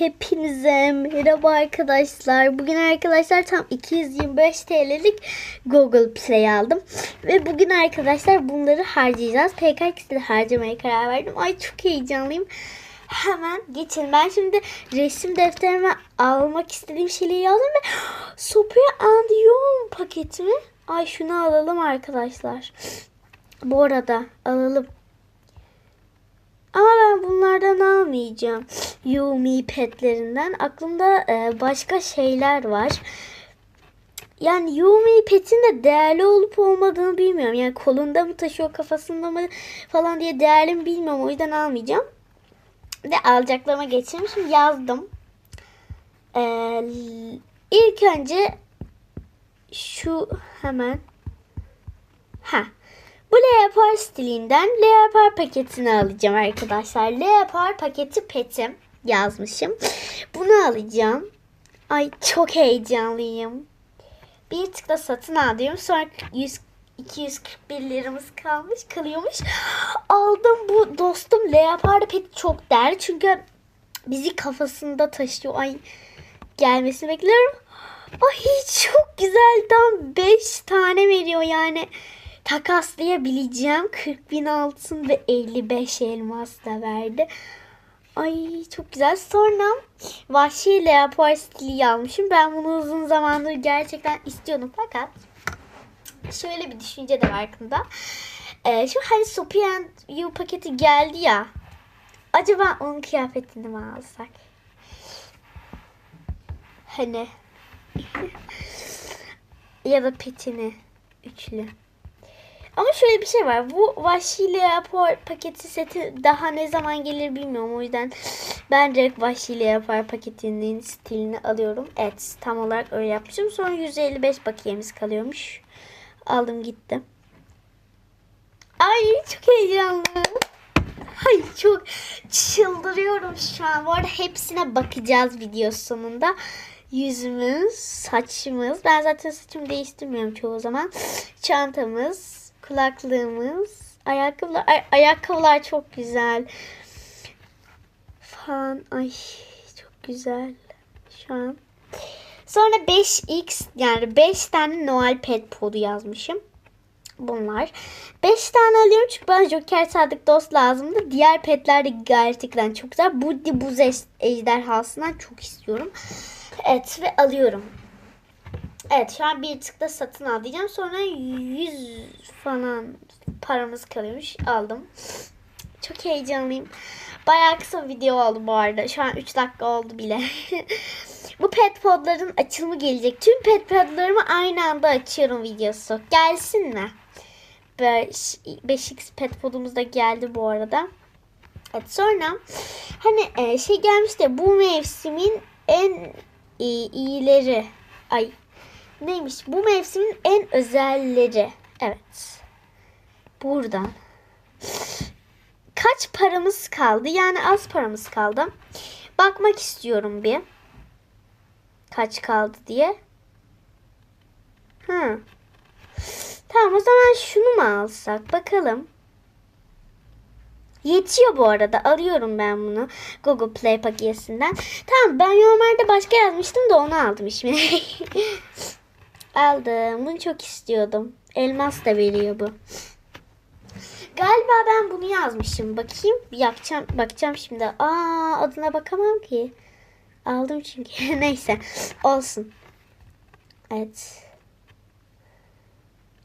Hepinize merhaba arkadaşlar. Bugün arkadaşlar tam 225 TL'lik Google Play aldım. Ve bugün arkadaşlar bunları harcayacağız. PKX'de harcamaya karar verdim. Ay çok heyecanlıyım. Hemen geçelim. Ben şimdi resim defterime almak istediğim şeyleri yazdım ve Sophia and Young paketimi. Ay şunu alalım arkadaşlar. Bu arada alalım. Ama ben bunlardan almayacağım. Yumi petlerinden. Aklımda e, başka şeyler var. Yani Yumi petin de değerli olup olmadığını bilmiyorum. Yani kolunda mı taşıyor kafasında mı falan diye değerli mi bilmiyorum. O yüzden almayacağım. Ve alacaklarıma geçelim. Şimdi yazdım. Ee, ilk önce şu hemen ha bu leopar stilinden leopar paketini alacağım arkadaşlar. Leopar paketi petim yazmışım. Bunu alacağım. Ay çok heyecanlıyım. Bir tıkla satın alıyorum. Sonra 100 241 liramız kalmış kalıyormuş. Aldım bu dostum leopar pet çok değerli. Çünkü bizi kafasında taşıyor. Ay gelmesini bekliyorum. Ay çok güzel. Tam 5 tane veriyor yani takaslayabileceğim 40 bin altın ve 55 elmas da verdi. Ay çok güzel. Sonra Vahşi Leopard stili almışım. Ben bunu uzun zamandır gerçekten istiyordum fakat şöyle bir düşünce de var aklımda. Ee, şu hani Sophie and You paketi geldi ya. Acaba onun kıyafetini mi alsak? Hani ya da petini üçlü. Ama şöyle bir şey var. Bu Vahşi Leopard paketi seti daha ne zaman gelir bilmiyorum. O yüzden ben direkt Vahşi Leopard paketinin stilini alıyorum. Evet tam olarak öyle yapmışım. Sonra 155 bakiyemiz kalıyormuş. Aldım gitti. Ay çok heyecanlı. Ay çok çıldırıyorum şu an. Bu arada hepsine bakacağız video sonunda. Yüzümüz, saçımız. Ben zaten saçımı değiştirmiyorum çoğu zaman. Çantamız, kulaklığımız, ayakkabılar. Ay, ayakkabılar çok güzel. Falan. Ay çok güzel. Şu an. Sonra 5x yani 5 tane Noel Pet Pod'u yazmışım. Bunlar. 5 tane alıyorum çünkü bana Joker Sadık Dost lazımdı. Diğer petler de gerçekten çok güzel. Buddy Buz ejderhasından çok istiyorum. Evet ve alıyorum. Evet şu an bir tıkla satın al diyeceğim. Sonra 100 falan paramız kalıyormuş. Aldım. Çok heyecanlıyım. Bayağı kısa video oldu bu arada. Şu an 3 dakika oldu bile. bu pet podların açılımı gelecek. Tüm pet podlarımı aynı anda açıyorum videosu. Gelsin mi? 5, 5x pet podumuz da geldi bu arada. Evet sonra hani e, şey gelmişti bu mevsimin en iyi, iyileri. Ay neymiş? Bu mevsimin en özelleri. Evet. Buradan. Kaç paramız kaldı? Yani az paramız kaldı. Bakmak istiyorum bir. Kaç kaldı diye. Hı. Tamam o zaman şunu mu alsak? Bakalım. Yetiyor bu arada. Arıyorum ben bunu. Google Play paketinden. Tamam ben normalde başka yazmıştım da onu aldım şimdi. aldım. Bunu çok istiyordum. Elmas da veriyor bu. Galiba ben bunu yazmışım. Bakayım. Yakacağım, bakacağım şimdi. Aa adına bakamam ki. Aldım çünkü. Neyse. Olsun. Evet.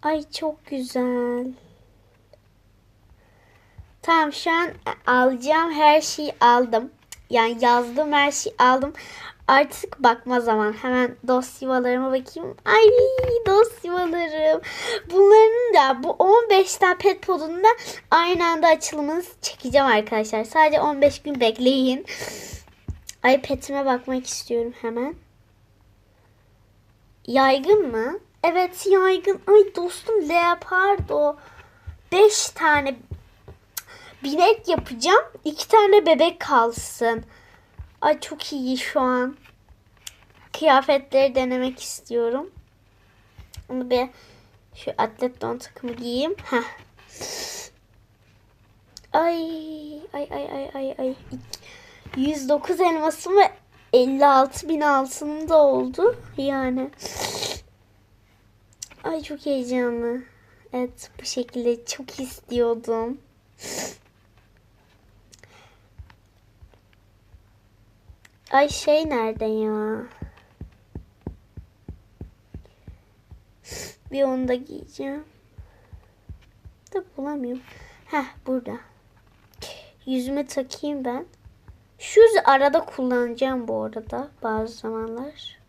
Ay çok güzel. Tamam şu an alacağım her şeyi aldım. Yani yazdığım her şeyi aldım. Artık bakma zaman. Hemen dosyalarıma bakayım. Ay dosyalarım. Bunların da bu 15 tane pet podunu da aynı anda açılımını çekeceğim arkadaşlar. Sadece 15 gün bekleyin. Ay petime bakmak istiyorum hemen. Yaygın mı? Evet yaygın. Ay dostum leopardo. 5 tane binek yapacağım. iki tane bebek kalsın. Ay çok iyi şu an. Kıyafetleri denemek istiyorum. Onu bir şu atlet don takımı giyeyim. Heh. Ay ay ay ay ay ay. 109 elmasım ve 56 bin altınım da oldu. Yani. Ay çok heyecanlı. Evet bu şekilde çok istiyordum. Ay şey nerede ya? Bir onu da giyeceğim. Da bulamıyorum. Heh burada. Yüzüme takayım ben. Şu arada kullanacağım bu arada bazı zamanlar.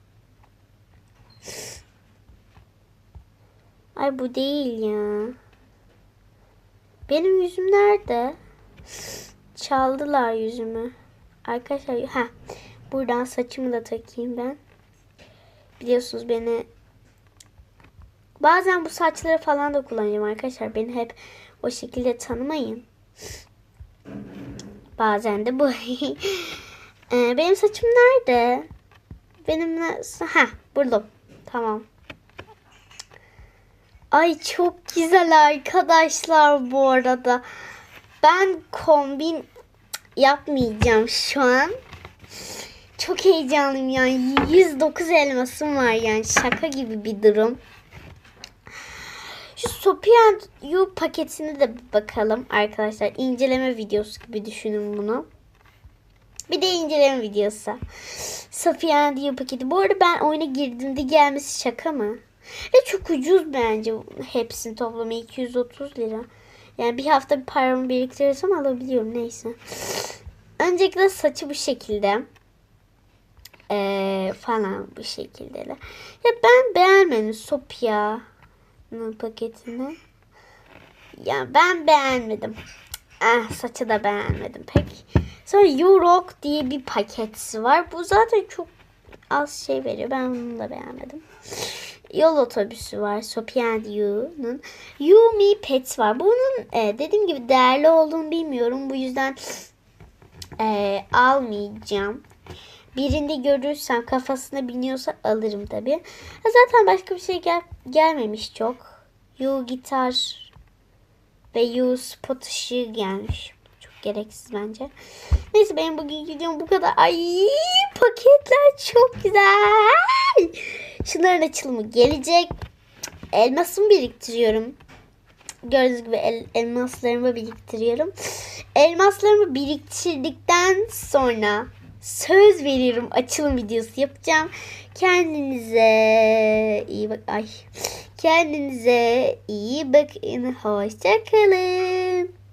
Ay bu değil ya. Benim yüzüm nerede? Çaldılar yüzümü. Arkadaşlar ha buradan saçımı da takayım ben. Biliyorsunuz beni bazen bu saçları falan da kullanacağım arkadaşlar. Beni hep o şekilde tanımayın. Bazen de bu. Ee, benim saçım nerede? Benim nasıl? Ha burada. Tamam. Ay çok güzel arkadaşlar bu arada. Ben kombin yapmayacağım şu an. Çok heyecanlıyım yani. 109 elmasım var yani şaka gibi bir durum. Şu Sophia You paketine de bakalım arkadaşlar. İnceleme videosu gibi düşünün bunu. Bir de inceleme videosu. Sophia You paketi. Bu arada ben oyuna girdiğimde gelmesi şaka mı? Ve çok ucuz bence hepsini toplamı 230 lira. Yani bir hafta bir paramı biriktirirsem alabiliyorum neyse. Öncelikle saçı bu şekilde. Ee, falan bu şekilde de. Ya ben beğenmedim Sophia paketini. Ya ben beğenmedim. Ah saçı da beğenmedim pek. Sonra You Rock diye bir paketsi var. Bu zaten çok az şey veriyor. Ben bunu da beğenmedim. Yol otobüsü var. Sopian Yu'nun. Yumi Pets var. Bunun e, dediğim gibi değerli olduğunu bilmiyorum. Bu yüzden e, almayacağım. Birinde görürsem kafasına biniyorsa alırım tabi. Zaten başka bir şey gel gelmemiş çok. Yu gitar ve Yu spot ışığı gelmiş. Çok gereksiz bence. Neyse benim bugün videom bu kadar. Ay paketler çok güzel. Şunların açılımı gelecek. Elmasımı biriktiriyorum. Gördüğünüz gibi el, elmaslarımı biriktiriyorum. Elmaslarımı biriktirdikten sonra söz veriyorum açılım videosu yapacağım. Kendinize iyi bak ay. Kendinize iyi bakın. Hoşçakalın.